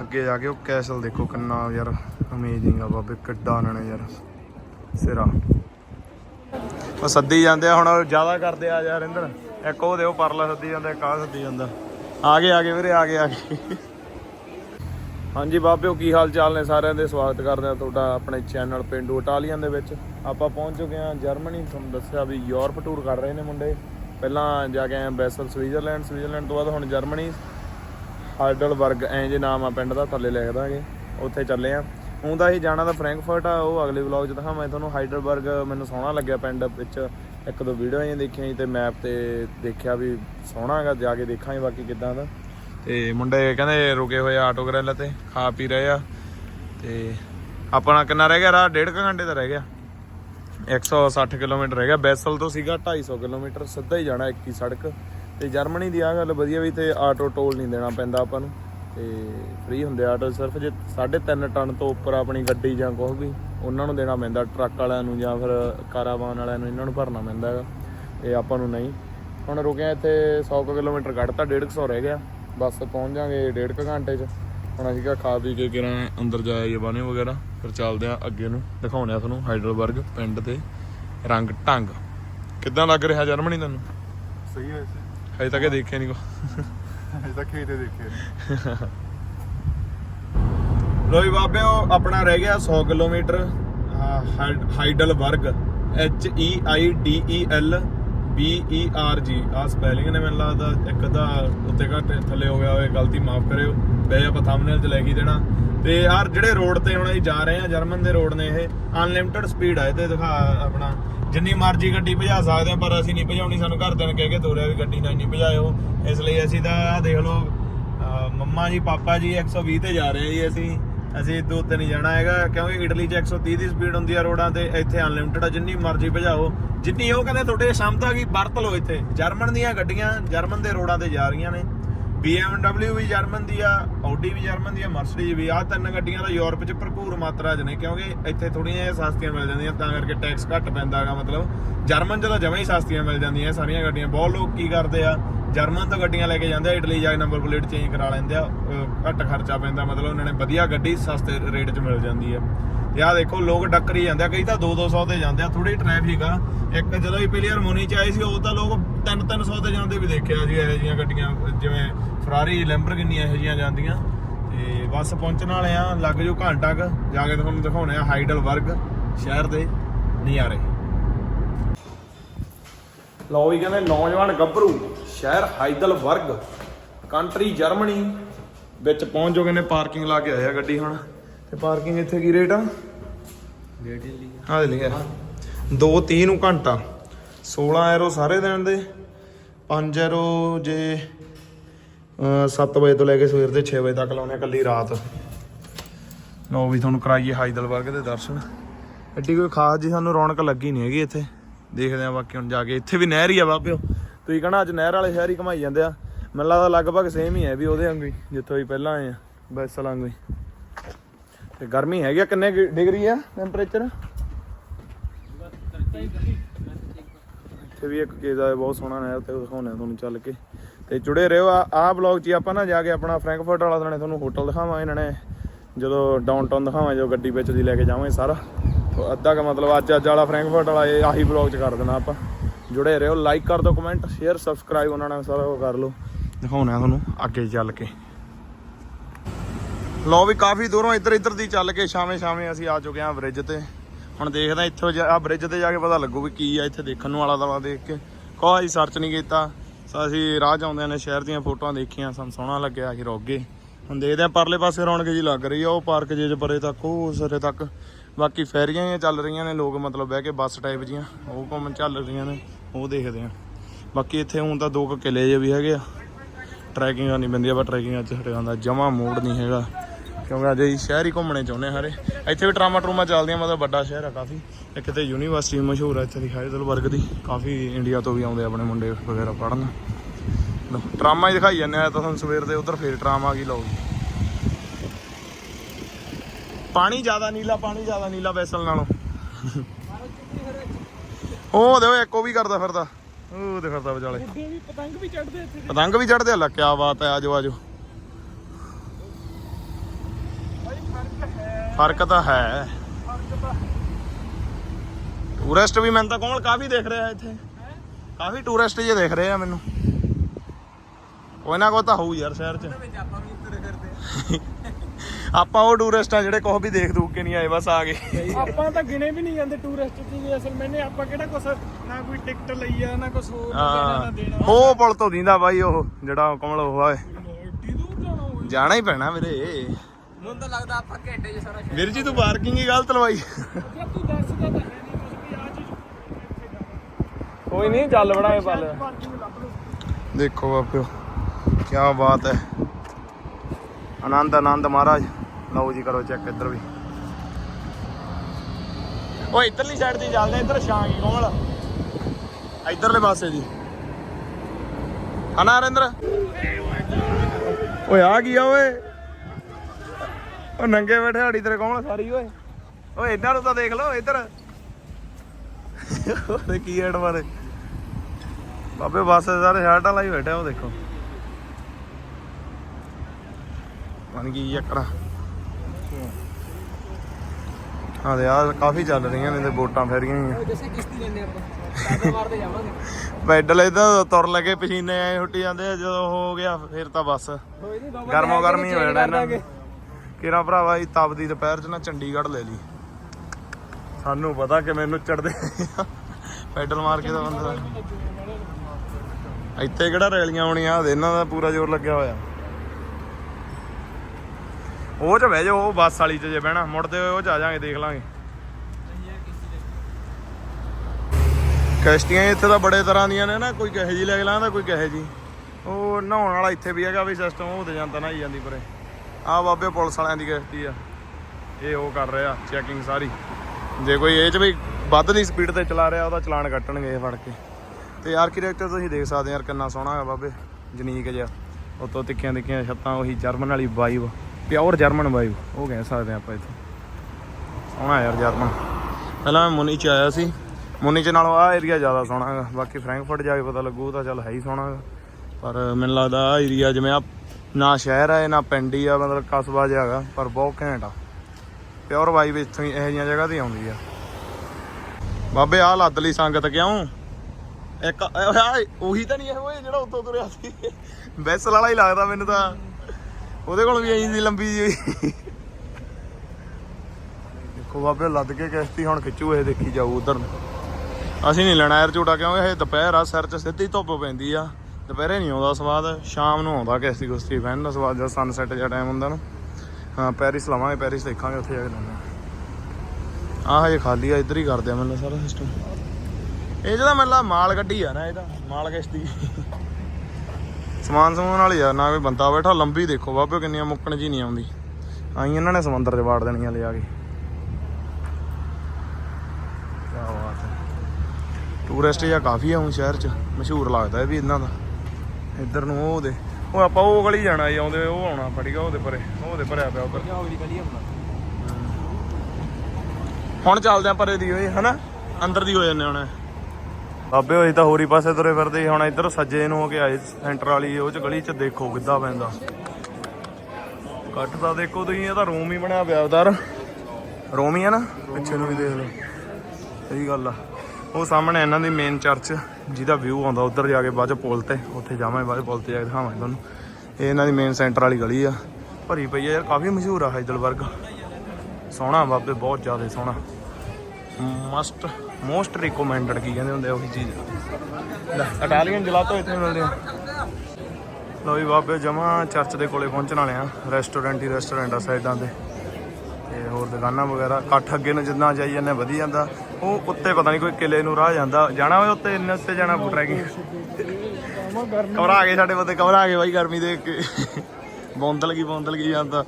ਅੱਗੇ ਜਾ ਕੇ ਉਹ ਕੈਸਲ ਦੇਖੋ ਕਿੰਨਾ ਯਾਰ ਅਮੇਜ਼ਿੰਗ ਆ ਬਾਬੇ, ਕਿੱਡਾ ਉਹਨਾਂ ਨੇ ਯਾਰ ਸਿਰਾ। ਉਹ ਸੱਦੀ ਜਾਂਦੇ ਆ, ਹੁਣ ਜ਼ਿਆਦਾ ਕਰਦੇ ਆ ਯਾਰ ਇੰਦਰ। ਇੱਕ ਉਹ ਦੇ, ਉਹ ਪਰਲਾ ਸੱਦੀ ਜਾਂਦਾ, ਇੱਕ ਆਹ ਸੱਦੀ ਜਾਂਦਾ। ਆ ਗਏ ਆ ਗਏ ਵੀਰੇ, ਆ ਗਏ ਆ ਗਏ। ਹਾਂਜੀ ਬਾਬਿਓ ਕੀ ਹਾਲ ਚਾਲ ਨੇ ਸਾਰਿਆਂ ਦੇ? ਸਵਾਗਤ ਕਰਦੇ ਆ ਤੁਹਾਡਾ ਆਪਣੇ ਚੈਨਲ ਪਿੰਡੂ ਇਟਾਲੀਅਨ ਦੇ ਵਿੱਚ। ਆਪਾਂ ਪਹੁੰਚ ਚੁੱਕੇ ਹਾਂ ਜਰਮਨੀ, ਤੁਹਾਨੂੰ ਦੱਸਿਆ ਵੀ ਯੂਰਪ ਟੂਰ ਕਰ ਰਹੇ ਨੇ ਮੁੰਡੇ। ਪਹਿਲਾਂ ਜਾ ਕੇ ਆਇਆ ਬੈਸਲ, ਸਵਿਟਜ਼ਰਲੈਂਡ ਸਵਿਟਜ਼ਰਲੈਂਡ ਤੋਂ ਬਾਅਦ ਹੁਣ ਜਰਮਨੀ। ਹਾਈਡਲਬਰਗ ਐਂ ਜੇ ਨਾਮ ਆ ਪਿੰਡ ਦਾ, ਥੱਲੇ ਲਿਖ ਦਾਂਗੇ, ਉੱਥੇ ਚੱਲੇ ਆ ਹੁਣ ਤਾਂ ਅਸੀਂ ਜਾਣਾ ਤਾਂ ਫ੍ਰੈਂਕਫਰਟ ਆ, ਉਹ ਅਗਲੇ ਵਲੌਗ 'ਚ ਦਿਖਾਵਾਂ ਤੁਹਾਨੂੰ ਹਾਈਡਲਬਰਗ ਮੈਨੂੰ ਸੋਹਣਾ ਲੱਗਿਆ ਪਿੰਡ ਵਿੱਚ। ਇੱਕ ਦੋ ਵੀਡੀਓ ਆਈਆਂ ਦੇਖੀਆਂ ਜੀ ਤੇ ਮੈਪ ਤੇ ਦੇਖਿਆ ਵੀ ਸੋਹਣਾ ਹੈਗਾ, ਜਾ ਕੇ ਦੇਖਾਂਗੇ ਬਾਕੀ ਕਿੱਦਾਂ ਦਾ। ਤੇ ਮੁੰਡੇ ਕਹਿੰਦੇ ਰੁਕੇ ਹੋਏ ਆਟੋ ਗ੍ਰਿਲ ਤੇ, ਖਾ ਪੀ ਰਹੇ ਆ। ਤੇ ਆਪਣਾ ਕਿੰਨਾ ਰਹਿ ਗਿਆ ਰਾਹ? ਡੇਢ ਕੁ ਘੰਟੇ ਦਾ ਰਹਿ ਗਿਆ। 160 ਕਿਲੋਮੀਟਰ ਹੈਗਾ ਬੈਸਲ ਤੋਂ ਸੀਗਾ 250 ਕਿਲੋਮੀਟਰ, ਸਿੱਧਾ ਹੀ ਜਾਣਾ ਇੱਕ ਹੀ ਸੜਕ। ਤੇ ਜਰਮਨੀ ਦੀ ਆ ਗੱਲ ਵਧੀਆ ਵੀ ਤੇ ਆਟੋ ਟੋਲ ਨਹੀਂ ਦੇਣਾ ਪੈਂਦਾ ਆਪਾਂ ਨੂੰ। ਤੇ ਫ੍ਰੀ ਹੁੰਦੇ ਆਟੋ ਸਿਰਫ ਜੇ 3.5 ਟਨ ਤੋਂ ਉੱਪਰ ਆਪਣੀ ਗੱਡੀ ਜਾਂ ਕੁਛ ਵੀ, ਉਹਨਾਂ ਨੂੰ ਦੇਣਾ ਪੈਂਦਾ। ਟਰੱਕ ਵਾਲਿਆਂ ਨੂੰ ਜਾਂ ਫਿਰ ਕਾਰਾਵਾਨ ਵਾਲਿਆਂ ਨੂੰ ਇਹਨਾਂ ਨੂੰ ਭਰਨਾ ਪੈਂਦਾ ਹੈਗਾ। ਇਹ ਆਪਾਂ ਨੂੰ ਨਹੀਂ। ਹੁਣ ਰੁਕੇ ਆ ਇੱਥੇ 100 ਕੁ ਕਿਲੋਮੀਟਰ ਕੱਢਤਾ 150 ਰਹਿ ਗਿਆ। ਬੱਸ ਪਹੁੰਚ ਜਾਾਂਗੇ ਡੇਢ ਕੁ ਘੰਟੇ 'ਚ। ਹੁਣ ਅਸੀਂ ਕਿਹਾ ਖਾ ਪੀ ਕੇ ਕਿਰਾਂ ਅੰਦਰ ਜਾਇਆ ਜਾਈਏ ਬਾਨੇ ਵਗੈਰਾ। ਫਿਰ ਚੱਲਦੇ ਆ ਅੱਗੇ ਨੂੰ ਦਿਖਾਉਣੇ ਆ ਤੁਹਾਨੂੰ ਹਾਈਡਲਬਰਗ ਪਿੰਡ ਤੇ ਰੰਗ ਢੰਗ। ਕਿੱਦਾਂ ਲੱਗ ਰਿਹਾ ਜਰਮਨੀ ਤੈਨੂੰ ਸਹੀ ਹੈ ਵੈਸੇ। ਹਜੇ ਤੱਕ ਇਹ ਦੇਖਿਆ ਨਹੀਂ ਕੋ ਅਜੇ ਤੱਕ ਖੇਤੇ ਦੇਖੇ ਲੋਈ ਬਾਬਿਓ ਆਪਣਾ ਰਹਿ ਗਿਆ 100 kilometre Heidelberg H E I D E L B E R G ਆ ਸਪੈਲਿੰਗ ਨੇ ਮੈਨੂੰ ਲੱਗਦਾ ਇੱਕ ਦਾ ਉੱਤੇ ਘੱਟ ਥੱਲੇ ਹੋ ਗਿਆ ਹੋਵੇ ਗਲਤੀ ਮਾਫ ਕਰਿਓ। ਬਈ ਆਪਾਂ ਥੰਬਨੇਲ 'ਚ ਲੈ ਕੇ ਦੇਣਾ। ਤੇ ਯਾਰ ਜਿਹੜੇ ਰੋਡ ਤੇ ਹੁਣ ਅਸੀਂ ਜਾ ਰਹੇ ਆ ਜਰਮਨ ਦੇ ਰੋਡ ਨੇ ਇਹ ਅਨਲਿਮਿਟਿਡ ਸਪੀਡ ਆ ਇਹਦੇ ਦਿਖਾ ਆਪਣਾ। ਜਿੰਨੀ ਮਰਜ਼ੀ ਗੱਡੀ ਭਜਾ ਸਕਦੇ ਆ, ਪਰ ਅਸੀਂ ਨਹੀਂ ਭਜਾਉਣੀ, ਸਾਨੂੰ ਘਰਦਿਆਂ ਨੇ ਕਹਿ ਕੇ ਤੋਰਿਆ ਵੀ ਗੱਡੀ ਨਾ ਨਹੀਂ ਭਜਾਇਓ। ਇਸ ਲਈ ਅਸੀਂ ਤਾਂ ਆਹ ਦੇਖ ਲਓ ਮੰਮਾ ਜੀ, ਪਾਪਾ ਜੀ 120 ਤੇ ਜਾ ਰਹੇ ਆ ਜੀ ਅਸੀਂ। ਅਸੀਂ ਇਦੋਂ ਉੱਤੇ ਨਹੀਂ ਜਾਣਾ ਹੈਗਾ, ਕਿਉਂਕਿ ਇਟਲੀ 'ਚ 130 ਦੀ ਸਪੀਡ ਹੁੰਦੀ ਆ ਰੋਡਾਂ ਤੇ, ਇੱਥੇ ਅਨਲਿਮਿਟਡ ਆ, ਜਿੰਨੀ ਮਰਜ਼ੀ ਭਜਾਓ। ਜਿੰਨੀ ਉਹ ਕਹਿੰਦੇ ਤੁਹਾਡੇ ਸ਼ਮਤਾ ਕੀ ਵਰਤ ਲਓ ਇੱਥੇ। ਜਰਮਨ ਦੀਆਂ ਗੱਡੀਆਂ ਜਰਮਨ ਦੇ ਰੋਡਾਂ ਤੇ ਜਾ ਰਹੀਆਂ ਨੇ। BMW ਵੀ ਜਰਮਨ ਦੀ ਆ, Audi ਵੀ ਜਰਮਨ ਦੀ ਆ, Mercedes ਵੀ ਆ। ਤਿੰਨ ਗੱਡੀਆਂ ਦਾ ਯੂਰਪ 'ਚ ਭਰਪੂਰ ਮਾਤਰਾ 'ਚ ਨੇ, ਕਿਉਂਕਿ ਇੱਥੇ ਥੋੜੀਆਂ ਜਿਹੀਆਂ ਸਸਤੀਆਂ ਮਿਲ ਜਾਂਦੀਆਂ, ਤਾਂ ਕਰਕੇ ਟੈਕਸ ਘੱਟ ਪੈਂਦਾ ਹੈਗਾ ਮਤਲਬ। ਜਰਮਨ 'ਚ ਤਾਂ ਜਮਾਂ ਹੀ ਸਸਤੀਆਂ ਮਿਲ ਜਾਂਦੀਆਂ ਸਾਰੀਆਂ ਗੱਡੀਆਂ। ਬਹੁਤ ਲੋਕ ਕੀ ਕਰਦੇ ਆ ਜਰਮਨ ਤੋਂ ਗੱਡੀਆਂ ਲੈ ਕੇ ਜਾਂਦੇ ਆ, ਇਟਲੀ ਜਾ ਕੇ ਨੰਬਰ ਪਲੇਟ ਚੇਂਜ ਕਰਾ ਲੈਂਦੇ ਆ ਘੱਟ ਖਰਚਾ ਪੈਂਦਾ, ਮਤਲਬ ਉਹਨਾਂ ਨੇ ਵਧੀਆ ਗੱਡੀ, ਸਸਤੇ ਰੇਟ 'ਚ ਮਿਲ ਜਾਂਦੀ ਆ। ਤੇ ਆ ਦੇਖੋ, ਲੋਕ ਡੱਕਰੀ ਜਾਂਦੇ ਆ, ਕਈ ਤਾਂ 2-200 ਤੇ ਜਾਂਦੇ ਆ ਥੋੜੀ ਟ੍ਰੈਫਿਕ ਆ। ਇੱਕ ਜਦੋਂ ਹੀ ਪਹਿਲੀ ਹਾਰਮੋਨੀ ਚ ਆਈ ਸੀ, ਉਹ ਤਾਂ ਲੋਕ 3-300 ਤੇ ਜਾਂਦੇ ਵੀ ਦੇਖਿਆ ਜੀ, ਇਹੋ ਜਿਹੀਆਂ ਗੱਡੀਆਂ, ਜਿਵੇਂ ਫਰਾਰੀ ਲੈਂਬਰਗਿਨੀ ਇਹੋ ਜਿਹੀਆਂ ਜਾਂਦੀਆਂ। ਤੇ ਬਸ ਪਹੁੰਚਣ ਵਾਲੇ ਆ, ਲੱਗ ਜੂ ਘੰਟਾ ਕ, ਜਾ ਕੇ ਤੁਹਾਨੂੰ ਦਿਖਾਉਣੇ ਆ ਹਾਈਡਲਬਰਗ ਸ਼ਹਿਰ ਦੇ ਨਜ਼ਾਰੇ। ਲਓ ਵੀ ਕਹਿੰਦੇ ਨੌਜਵਾਨ ਗੱਭਰੂ। ਸ਼ਹਿਰ ਹਾਈਡਲਬਰਗ ਕੰਟਰੀ ਜਰਮਨੀ ਵਿੱਚ ਪਹੁੰਚ ਜੋ ਕਹਿੰਦੇ ਪਾਰਕਿੰਗ ਲਾ ਕੇ ਆਇਆ ਗੱਡੀ ਹੁਣ। ਤੇ ਪਾਰਕਿੰਗ ਇੱਥੇ ਕੀ ਰੇਟ ਆ? ਹਾਂ ਲਿਖਿਆ 2:30 ਨੂੰ ਘੰਟਾ। 16 ਯੂਰੋ ਸਾਰੇ ਦਿਨ ਦੇ। 5 ਯੂਰੋ ਜੇ 7 ਵਜੇ ਤੋਂ ਲੈ ਕੇ ਸਵੇਰ ਦੇ 6 ਵਜੇ ਤੱਕ ਲਾਉਣੇ ਕੱਲੀ ਰਾਤ। ਲਓ ਵੀ ਤੁਹਾਨੂੰ ਕਰਾਈਏ ਹਾਈਡਲਬਰਗ ਦੇ ਦਰਸ਼ਨ। ਐਡੀ ਕੋਈ ਖਾਸ ਜੀ ਸਾਨੂੰ ਰੌਣਕ ਲੱਗੀ ਨਹੀਂ ਹੈਗੀ ਇੱਥੇ। ਦੇਖਦੇ ਆ ਬਾਕੀ ਹੁਣ ਜਾ ਕੇ। ਇੱਥੇ ਵੀ ਨਹਿਰ ਹੀ ਆ ਬਾਬਿਓ। ਤੁਸੀਂ ਕਹਣਾ ਅੱਜ ਨਹਿਰ ਵਾਲੇ ਸ਼ਹਿਰ ਹੀ ਘਮਾਈ ਜਾਂਦੇ ਆ। ਮੈਨੂੰ ਲੱਗਦਾ ਲਗਭਗ ਸੇਮ ਹੀ ਹੈ ਵੀ ਉਹਦੇ ਵਾਂਗੂ ਹੀ, ਜਿੱਥੋਂ ਹੀ ਪਹਿਲਾਂ ਆਏ ਆ ਬੈਸਲ ਵਾਂਗੂ ਹੀ। ਤੇ ਗਰਮੀ ਹੈਗੀ ਆ, ਕਿੰਨੇ ਡਿਗਰੀ ਆ ਟੈਂਪਰੇਚਰ ਇੱਥੇ ਵੀ ਇੱਕ ਕੇਸ ਆ ਬਹੁਤ ਸੋਹਣਾ ਨਹਿਰ ਤੇ ਦਿਖਾਉਣੇ ਤੁਹਾਨੂੰ ਚੱਲ ਕੇ। ਤੇ ਜੁੜੇ ਰਹੋ ਆ, ਆਹ ਬਲੌਗ 'ਚ ਹੀ ਆਪਾਂ ਨਾ ਜਾ ਕੇ ਆਪਣਾ ਫਰੈਂਕਫਰਟ ਵਾਲਾ ਥਾਣੇ ਤੁਹਾਨੂੰ ਹੋਟਲ ਦਿਖਾਵਾਂ ਇਹਨਾਂ ਨੇ। ਜਦੋਂ ਡਾਊਨਟਾਊਨ ਦਿਖਾਵਾਂ ਜੋ ਗੱਡੀ ਵਿੱਚ ਦੀ ਲੈ ਕੇ ਜਾਵਾਂਗੇ ਸਾਰਾ। ਅੱਧਾ ਕ ਮਤਲਬ ਅੱਜ ਅੱਜ ਵਾਲਾ ਫਰੈਂਕਫਰਟ ਵਾਲਾ, ਇਹ ਆਹੀ ਬਲੌਗ 'ਚ ਕਰ ਦੇਣਾ ਆਪਾਂ। ਜੁੜੇ ਰਹੋ ਲਾਈਕ ਕਰ ਦਿਓ ਕਮੈਂਟ ਸ਼ੇਅਰ ਸਬਸਕ੍ਰਾਈਬ ਉਹਨਾਂ ਨਾਲ ਸਾਰਾ ਉਹ ਕਰ ਲਓ। ਦਿਖਾਉਣਾ ਤੁਹਾਨੂੰ ਅੱਗੇ ਚੱਲ ਕੇ। ਲੋ ਵੀ ਕਾਫੀ ਦੂਰੋਂ ਇੱਧਰ ਇੱਧਰ ਦੀ ਚੱਲ ਕੇ ਸ਼ਾਮੇ ਸ਼ਾਮੇ ਅਸੀਂ ਆ ਚੁੱਕੇ ਹਾਂ ਬ੍ਰਿਜ ਤੇ। ਹੁਣ ਦੇਖਦਾ ਇੱਥੋਂ ਆ ਬ੍ਰਿਜ ਤੇ ਜਾ ਕੇ ਪਤਾ ਲੱਗੂ ਵੀ ਕੀ ਆ ਇੱਥੇ ਦੇਖਣ ਨੂੰ ਆਲਾ ਦੁਆਲਾ ਦੇਖ ਕੇ। ਕੋਈ ਸਰਚ ਨਹੀਂ ਕੀਤਾ। ਅਸੀਂ ਰਾਹ ਜਾਂਦੇ ਨੇ ਸ਼ਹਿਰ ਦੀਆਂ ਫੋਟੋਆਂ ਦੇਖੀਆਂ, ਸਾਨੂੰ ਸੋਹਣਾ ਲੱਗਿਆ ਅਸੀਂ ਰੁਕ ਗਏ। ਹੁਣ ਦੇਖਦੇ ਆ ਪਰਲੇ ਪਾਸੇ ਰੌਣਕ ਜੀ ਲੱਗ ਰਹੀ ਆ, ਉਹ ਪਾਰਕ ਜੇ ਚ ਪਰੇ ਤੱਕ, ਉਹ ਸਿਰੇ ਤੱਕ। ਬਾਕੀ ਫੈਰੀਆਂ ਹੀ ਚੱਲ ਰਹੀਆਂ ਨੇ, ਲੋਕ ਮਤਲਬ ਬਹਿ ਕੇ ਬੱਸ ਟਾਈਪ ਜੀਆਂ, ਉਹ ਘੁੰਮਣ ਚੱਲ ਰਹੀਆਂ ਨੇ। ਉਹ ਦੇਖਦੇ ਆ। ਬਾਕੀ ਇੱਥੇ ਹੁਣ ਤਾਂ ਦੋ ਕੁ ਕਿਲੇ ਜੇ ਵੀ ਹੈਗੇ ਆ। ਟਰੈਕਿੰਗ ਨਹੀਂ ਪੈਂਦੀ ਆ ਪਰ ਟਰੈਕਿੰਗ ਅੱਜ ਸਾਡੇ ਦਾ ਜਮਾ ਮੂਡ ਨਹੀਂ ਹੈਗਾ। ਕਿਉਂਕਿ ਅੱਜ ਅਸੀਂ ਸ਼ਹਿਰ ਹੀ ਘੁੰਮਣੇ ਚਾਹੁੰਦੇ ਹਾਂ ਹਰੇ। ਇੱਥੇ ਵੀ ਟਰਾਮਾ ਟਰੂਮਾ ਚੱਲਦੀਆਂ ਮਤਲਬ ਵੱਡਾ ਸ਼ਹਿਰ ਆ ਕਾਫੀ। ਇੱਕ ਤੇ ਯੂਨੀਵਰਸਿਟੀ ਮਸ਼ਹੂਰ ਆ ਇੱਥੇ ਦੀ ਵਰਗ ਦੀ। ਕਾਫੀ ਇੰਡੀਆ ਤੋਂ ਵੀ ਆਉਂਦੇ ਆਪਣੇ ਮੁੰਡੇ ਵਗੈਰਾ ਪੜ੍ਹਨ। ਲਓ, ਟਰਾਮਾ ਹੀ ਦਿਖਾਈ ਜਾਂਦੇ ਆ ਤਾਂ ਤੁਹਾਨੂੰ ਸਵੇਰ ਦੇ ਉਧਰ ਫੇਰ ਟਰਾਮ ਆ ਗਈ ਲਓ ਪਾਣੀ ਜ਼ਿਆਦਾ ਨੀਲਾ ਪਾਣੀ ਜ਼ਿਆਦਾ ਨੀਲਾ ਵੈਸਲ ਨਾਲੋਂ। ਉਹ ਦੇਖੋ ਇੱਕ ਉਹ ਵੀ ਕਰਦਾ ਫਿਰਦਾ। ਉਹ ਦੇ ਫਿਰਦਾ ਵਿਚਾਲੇ। ਵੀ ਪਤੰਗ ਵੀ ਚੜਦੇ ਇੱਥੇ ਪਤੰਗ ਵੀ ਚੜਦੇ ਹਲਾ ਕੀ ਬਾਤ ਹੈ ਆਜੋ ਆਜੋ। ਫ਼ਰਕ ਤਾਂ ਹੈ। ਟੂਰਿਸਟ ਵੀ ਮੈਨੂੰ ਤਾਂ ਕੋਲ ਕਾਫੀ ਦੇਖ ਰਿਹਾ ਇੱਥੇ। ਕਾਫੀ ਟੂਰਿਸਟ ਜੇ ਦੇਖ ਰਹੇ ਆ ਮੈਨੂੰ। ਕੋਈ ਨਾ ਕੋਈ ਤਾਂ ਹੋਊ ਯਾਰ ਸ਼ਹਿਰ 'ਚ। ਵਿੱਚ ਆਪਾਂ ਆਪਾਂ ਉਹ ਟੂਰਿਸਟ ਆ ਜਿਹੜੇ ਕੁਛ ਵੀ ਦੇਖ ਦੂਕ ਕੇ ਨਹੀਂ ਆਏ ਬਸ ਆ ਗਏ। ਆਪਾਂ ਤਾਂ ਗਿਣੇ ਵੀ ਨਹੀਂ ਜਾਂਦੇ ਟੂਰਿਸਟ ਜੀ ਅਸਲ ਮੈਨੇ ਆਪਾਂ ਕਿਹੜਾ ਕੁਛ ਨਾ ਕੋਈ ਟਿਕਟ ਲਈ ਆ ਨਾ ਕੁਛ ਹੋਰ ਨਾ ਦੇਣਾ ਨਾ ਹਾਂ। ਦੇਣਾ। ਉਹ ਪੁਲ ਤੋਂ ਦੀਂਦਾ ਬਾਈ ਉਹ ਜਿਹੜਾ ਕਮਲ ਉਹ ਦੂਰ ਜਾਣਾ ਹੀ ਪੈਣਾ ਵੀਰੇ। ਮੈਨੂੰ ਤਾਂ ਲੱਗਦਾ ਆਪਾਂ ਘੰਟੇ 'ਚ ਸਾਰਾ ਵੀਰ ਜੀ ਤੂੰ ਪਾਰਕਿੰਗ ਹੀ ਗਲਤ ਲਵਾਈ ਜੇ ਤੂੰ ਦੱਸਦਾ ਤਾਂ ਹੈ ਨਹੀਂ ਕੁਛ ਵੀ ਆ ਚੀਜ਼ ਕੋਈ ਨਹੀਂ ਚੱਲ ਬੜਾਏ ਪਲ। ਦੇਖੋ ਬਾਪਿਓ ਕੀ ਬਾਤ ਹੈ। ਆਨੰਦ ਆਨੰਦ ਮਹਾਰਾਜ। ਲਓ ਜੀ ਕਰੋ ਚੈੱਕ ਇੱਧਰ ਵੀ। ਓਏ, ਇੱਧਰਲੀ ਸਾਈਡ ਤੇ ਚੱਲਦੇ ਇੱਧਰ ਛਾਂ ਕੀ ਇੱਧਰਲੇ ਪਾਸੇ ਜੀ ਹਨਾ ਨਰਿੰਦਰ ਓਏ, ਆ ਕੀ ਆ ਓਏ? ਉਹ ਨੰਗੇ ਬੈਠੇ ਹਾੜੀ ਤੇਰੇ ਕੋਮਲ ਸਾਰੀ, ਓਏ। ਓਏ, ਇਹਨਾਂ ਨੂੰ ਤਾਂ ਦੇਖ ਲਓ, ਇੱਧਰ। ਓਏ ਕੀ ਐਡ ਮਾਰੇ ਬਾਬੇ, ਬੱਸ ਸਾਰੇ ਸ਼ਰਟਾਂ ਲਾਈ ਬੈਠੇ, ਉਹ ਦੇਖੋ। ਬਣ ਗਈ ਯਕਰਾ ਹਾਂ ਦੇ ਆ ਕਾਫੀ ਚੱਲ ਰਹੀਆਂ ਨੇ ਤੇ ਬੋਟਾਂ ਫੇਰੀਆਂ ਹੀ ਜਿਵੇਂ ਕਿਸ਼ਤੀ ਲੈਣੇ ਆਪਾਂ। ਮਾਰਦੇ ਜਾਵਾਂਗੇ। ਪੈਡਲ ਇਦਾਂ ਤੁਰ ਲੱਗੇ ਪਸੀਨੇ ਐ ਹੁੱਟੀ ਜਾਂਦੇ ਆ ਜਦੋਂ ਹੋ ਗਿਆ ਫਿਰ ਤਾਂ ਬਸ। ਗਰਮੋ ਗਰਮੀ ਹੋ ਜਾਣਾ ਇਹਨਾਂ ਨੂੰ। ਕਿਰਾ ਭਰਾਵਾ ਜੀ ਤਪਦੀ ਦੁਪਹਿਰ ਚ ਨਾ ਚੰਡੀਗੜ੍ਹ ਲੈ ਲਈ। ਸਾਨੂੰ ਪਤਾ ਕਿ ਮੈਨੂੰ ਚੜਦੇ ਪੈਡਲ ਮਾਰ ਕੇ ਤਾਂ ਬੰਦਾ ਇੱਥੇ ਕਿਹੜਾ ਰੈਲੀਆਂ ਆਉਣੀਆਂ ਇਹਨਾਂ ਦਾ ਪੂਰਾ ਜ਼ੋਰ ਲੱਗਿਆ ਹੋਇਆ। ਉਹ ਚ ਬਹਿ ਜਾਓ, ਉਹ ਬੱਸ ਵਾਲੀ ਚ ਜੇ ਬਹਿਣਾ ਮੁੜਦੇ ਹੋਏ ਉਹ ਚ ਆ ਜਾਾਂਗੇ ਦੇਖ ਲਾਂਗੇ। ਕਸ਼ਤੀਆਂ ਇੱਥੇ ਤਾਂ ਬੜੇ ਤਰ੍ਹਾਂ ਦੀਆਂ ਨੇ ਨਾ, ਕੋਈ ਕਹੇ ਜੀ ਲੈ ਕੇ ਲਾਂਦਾ ਕੋਈ ਕਹੇ ਜੀ ਉਹ ਨਹਾਉਣ ਵਾਲਾ ਇੱਥੇ ਵੀ ਹੈਗਾ ਵੀ ਸਿਸਟਮ ਉਹ ਤੇ ਜਾਂਦਾ ਨਹਾਈ ਜਾਂਦੀ ਪਰੇ। ਆ ਬਾਬੇ ਪੁਲਿਸ ਵਾਲਿਆਂ ਦੀ ਕਿਸ਼ਤੀ ਆ। ਇਹ ਉਹ ਕਰ ਰਿਹਾ ਚੈਕਿੰਗ ਸਾਰੀ। ਜੇ ਕੋਈ ਇਹ ਚ ਵੀ ਵੱਧ ਦੀ ਸਪੀਡ ਤੇ ਚਲਾ ਰਿਹਾ, ਉਹਦਾ ਚਲਾਨ ਕੱਟਣਗੇ ਫੜ ਕੇ। ਤੇ ਆਰਕੀਟੈਕਚਰ ਤੁਸੀਂ ਦੇਖ ਸਕਦੇ ਹੋ ਯਾਰ, ਕਿੰਨਾ ਸੋਹਣਾ ਹੈ ਬਾਬੇ, ਜਨੀਕ ਜਿਹਾ। ਉਤੋਂ ਤਿੱਖੀਆਂ ਤਿੱਖੀਆਂ ਛੱਤਾਂ, ਉਹੀ ਜਰਮਨ ਵਾਲੀ ਵਾਈਬ ਪਿਓਰ ਜਰਮਨ ਵਾਈਬ ਉਹ ਕਹਿ ਸਕਦੇ ਆਪਾਂ ਇੱਥੇ। ਸੋਹਣਾ ਯਾਰ ਜਰਮਨ। ਪਹਿਲਾਂ ਮੈਂ ਮੁਨੀ ਚ ਆਇਆ ਸੀ। ਮੁਨੀ ਚ ਨਾਲੋਂ ਆਹ ਏਰੀਆ ਜ਼ਿਆਦਾ ਸੋਹਣਾ ਹੈਗਾ। ਬਾਕੀ ਫਰੈਂਕਫਰਟ ਜਾ ਕੇ ਪਤਾ ਲੱਗੂ ਤਾਂ ਚੱਲ ਹੈ ਹੀ ਸੋਹਣਾ ਹੈਗਾ। ਪਰ ਮੈਨੂੰ ਲੱਗਦਾ ਆਹ ਏਰੀਆ ਜਿਵੇਂ ਆ ਨਾ ਸ਼ਹਿਰ ਹੈ ਨਾ ਪਿੰਡ ਹੀ ਆ ਮਤਲਬ ਕਸਬਾ ਜਿਹਾ ਹੈਗਾ ਪਰ ਬਹੁਤ ਘੈਂਟ ਆ। ਪਿਓਰ ਵਾਈਬ ਇੱਥੋਂ ਹੀ ਇਹੋ ਜਿਹੀਆਂ ਜਗ੍ਹਾ ਤੇ ਆਉਂਦੀ ਆ। ਬਾਬੇ ਆਹ ਲੱਦ ਲਈ ਸੰਗਤ ਕਿਉਂ? ਇੱਕ ਆਹ ਉਹੀ ਤਾਂ ਨਹੀਂ ਇਹ ਓਏ ਜਿਹੜਾ ਉੱਤੋਂ ਤੁਰਿਆ ਸੀ। ਵੈਸਲ ਵਾਲਾ ਹੀ ਲੱਗਦਾ ਮੈਨੂੰ ਤਾਂ। ਉਹਦੇ ਕੋਲ ਵੀ ਐਂ ਦੀ ਲੰਬੀ ਜਿਹੀ ਦੇਖੋ ਬਾਬੇ, ਲੱਦ ਕੇ ਕਿਸ਼ਤੀ ਹੁਣ ਖਿੱਚੂ, ਇਹ ਦੇਖੀ ਜਾਊ ਉਧਰ ਅਸੀਂ ਨਹੀਂ ਲੈਣਾ ਯਾਰ ਝੂਟਾ, ਕਿਉਂਕਿ ਇਹ ਦੁਪਹਿਰ ਆ, ਸਿਰ 'ਚ ਸਿੱਧੀ ਧੁੱਪ ਪੈਂਦੀ ਆ। ਦੁਪਹਿਰੇ ਨਹੀਂ ਆਉਂਦਾ ਸਵਾਦ, ਸ਼ਾਮ ਨੂੰ ਆਉਂਦਾ ਕਿਸ਼ਤੀ ਕੁਸ਼ਤੀ ਬਹਿਣ ਦਾ ਸਵਾਦ ਜਦ ਸਨਸੈਟ ਜਿਹਾ ਟਾਈਮ ਹੁੰਦਾ ਨਾ। ਹਾਂ ਪੈਰਿਸ ਲਵਾਂਗੇ ਪੈਰਿਸ ਦੇਖਾਂਗੇ, ਉੱਥੇ ਜਾ ਕੇ ਲੈਣਾ ਆਹ ਹਜੇ ਖਾਲੀ ਆ, ਇੱਧਰ ਹੀ ਕਰਦੇ ਆ ਮੈਨੂੰ ਸਾਰਾ ਸਿਸਟਮ ਇਹ ਜਿਹੜਾ ਮੈਨੂੰ ਮਾਲ ਗੱਡੀ ਆ ਨਾ ਇਹਦਾ ਮਾਲ ਕਿਸ਼ਤੀ। ਸਮਾਨ ਸਮੂਨ ਵਾਲੀ ਆ ਨਾ ਕੋਈ ਬੰਦਾ ਬੈਠਾ ਲੰਬੀ ਦੇਖੋ ਬਾਬੇ ਕਿੰਨੀਆਂ ਮੁੱਕਣ ਜੀ ਨਹੀਂ ਆਉਂਦੀ। ਆਈ ਇਹਨਾਂ ਨੇ ਸਮੁੰਦਰ 'ਚ ਵਾੜ ਦੇਣੀਆਂ ਲਿਆ ਕੇ। ਕਿਆ ਬਾਤ ਹੈ। ਟੂਰਿਸਟ ਜਾਂ ਕਾਫੀ ਆ ਹੁਣ ਸ਼ਹਿਰ 'ਚ ਮਸ਼ਹੂਰ ਲੱਗਦਾ ਇਹ ਵੀ ਇਹਨਾਂ ਦਾ। ਇੱਧਰ ਨੂੰ ਉਹ ਦੇ ਉਹ ਆਪਾਂ ਉਹ ਗਲੀ ਜਾਣਾ ਜੀ ਆਉਂਦੇ ਉਹ ਆਉਣਾ ਫੜੀਗਾ ਉਹਦੇ ਪਰੇ ਉਹਦੇ ਭਰਿਆ ਪਿਆ ਆਪਣਾ ਹੁਣ ਚੱਲਦੇ ਆ ਪਰੇ ਦੀ ਹੋਏ ਹਨਾ? ਅੰਦਰ ਦੀ ਹੋ ਜਾਂਦੇ ਹੁਣ। ਬਾਬੇ ਹੋਈ ਤਾਂ ਹੋਰੀ ਪਾਸੇ ਤੁਰੇ ਫਿਰਦੇ ਹੁਣ ਇੱਧਰ ਸੱਜੇ ਨੂੰ ਹੋ ਕੇ ਆਏ, ਸੈਂਟਰ ਵਾਲੀ, ਉਹ ਚ ਗਲੀ ਚ ਦੇਖੋ ਕਿੱਦਾਂ ਪੈਂਦਾ। ਕੱਟ ਤਾਂ ਦੇਖੋ ਤੁਸੀਂ, ਇਹ ਤਾਂ ਰੂਮ ਹੀ ਬਣਿਆ ਪਿਆ ਉਧਰ। ਰੂਮ ਹੀ ਆ ਨਾ, ਪਿੱਛੇ ਨੂੰ ਵੀ ਦੇਖ ਲਓ। ਸਹੀ ਗੱਲ ਆ। ਉਹ ਸਾਹਮਣੇ ਇਹਨਾਂ ਦੀ ਮੇਨ ਚਰਚ ਜਿਹਦਾ ਵਿਊ ਆਉਂਦਾ ਉੱਧਰ ਜਾ ਕੇ ਬਾਅਦ ਚ ਪੁਲ ਤੇ। ਉੱਥੇ ਜਾਵਾਂਗੇ, ਬਾਅਦ ਪੁਲ ਤੇ ਜਾ ਕੇ ਦਿਖਾਵਾਂਗੇ ਤੁਹਾਨੂੰ। ਇਹ ਇਹਨਾਂ ਦੀ ਮੇਨ ਸੈਂਟਰ ਵਾਲੀ ਗਲੀ ਆ। ਭਰੀ ਪਈ ਆ ਯਾਰ, ਕਾਫੀ ਮਸ਼ਹੂਰ ਆ ਹੈਦਲਬਰਗ ਸੋਹਣਾ ਬਾਬੇ, ਬਹੁਤ ਜ਼ਿਆਦਾ ਸੋਹਣਾ। ਮਸਟ ਮੋਸਟ ਰਿਕਮੈਂਡਡ ਕੀ ਕਹਿੰਦੇ ਹੁੰਦੇ ਉਹੀ ਚੀਜ਼। ਲੈ ਇਟਾਲੀਅਨ ਜਲਾਤੋ ਇੱਥੇ ਮਿਲਦੇ ਆ। ਲੋ ਵੀ ਬਾਬੇ ਜਮਾ ਚਰਚ ਦੇ ਕੋਲੇ ਪਹੁੰਚਣ ਵਾਲੇ ਆ। ਰੈਸਟੋਰੈਂਟ ਹੀ ਰੈਸਟੋਰੈਂਟ ਆ ਸਾਈਡਾਂ ਤੇ ਤੇ ਹੋਰ ਦੁਕਾਨਾਂ ਵਗੈਰਾ, ਇਕੱਠ ਅੱਗੇ ਨੂੰ ਜਿੰਨਾ ਜਾਈ ਜਾਂਦੇ ਵਧੀ ਜਾਂਦਾ। ਉਹ ਉੱਤੇ ਪਤਾ ਨਹੀਂ ਕੋਈ ਕਿਲੇ ਨੂੰ ਰਾਹ ਜਾਂਦਾ। ਜਾਣਾ ਹੋਵੇ ਉੱਤੇ, ਇੰਨੇ ਉੱਤੇ ਜਾਣਾ ਟਰੈਕਿੰਗ ਆਵਾਂ ਗਰਮੀ ਘਬਰਾ ਗਏ ਸਾਡੇ ਬੰਦੇ, ਘਬਰਾ ਗਏ ਬਾਈ ਗਰਮੀ ਦੇ ਬੌਂਦਲ ਕੀ ਬੌਂਦਲ ਕੀ ਜਾਂਦਾ।